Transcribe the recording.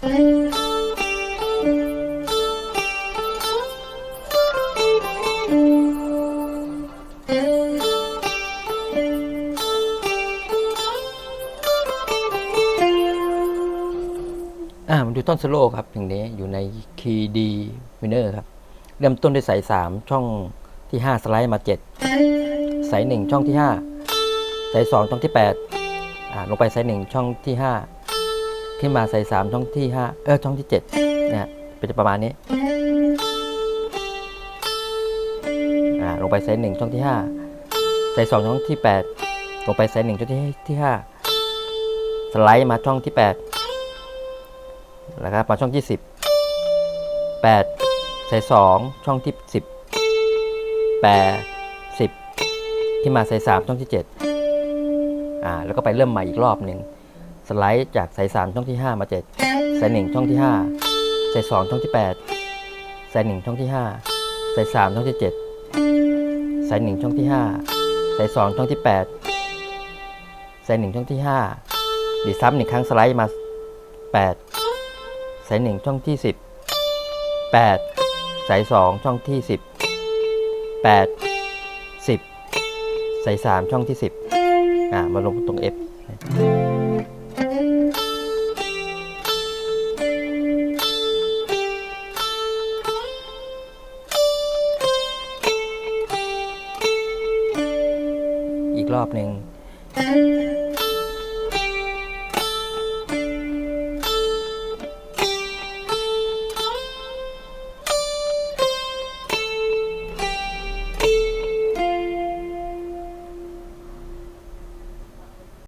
อ่ามาดูต้นสโลว์ครับอย่างนี้อยู่ในคีย์ดีมิเนอร์ครับ เริ่มต้นด้วยสายสามช่องที่ห้าสไลด์มาเจ็ดสายหนึ่งช่องที่ห้าสายสองช่องที่แปดอ่าลงไปสายหนึ่งช่องที่ห้า ขึ้นมาสายสามช่องที่ห้าเออช่องที่เจ็ดเนี่ยเป็นประมาณนี้อ่าลงไปสายหนึ่งช่องที่ห้าสายสองช่องที่แปดลงไปสายหนึ่งช่องที่ที่ห้าสไลด์มาช่องที่แปดแล้วครับมาช่องที่ 10 8 ใส่2ช่องที่ 10 8 10 ที่มาใส่3ช่องที่7อ่าแล้วก็ไปเริ่มใหม่อีกรอบหนึ่ง สไลด์จากใส่3ช่องที่ 5 มา7ใส่1ช่องที่5ใส่2ช่องที่8ใส่1ช่องที่5ใส่3ช่องที่7ใส่1ช่องที่5ใส่2ช่องที่8ใส่1ช่องที่ 5 ดีซ้ำหนึ่งครั้งสไลด์มา 8 สายหนึ่งช่องที่ 10 8 สายสองช่องที่ 10 8 10 สายสามช่องที่ 10อ่ามาลงตรง F อีกรอบหนึ่ง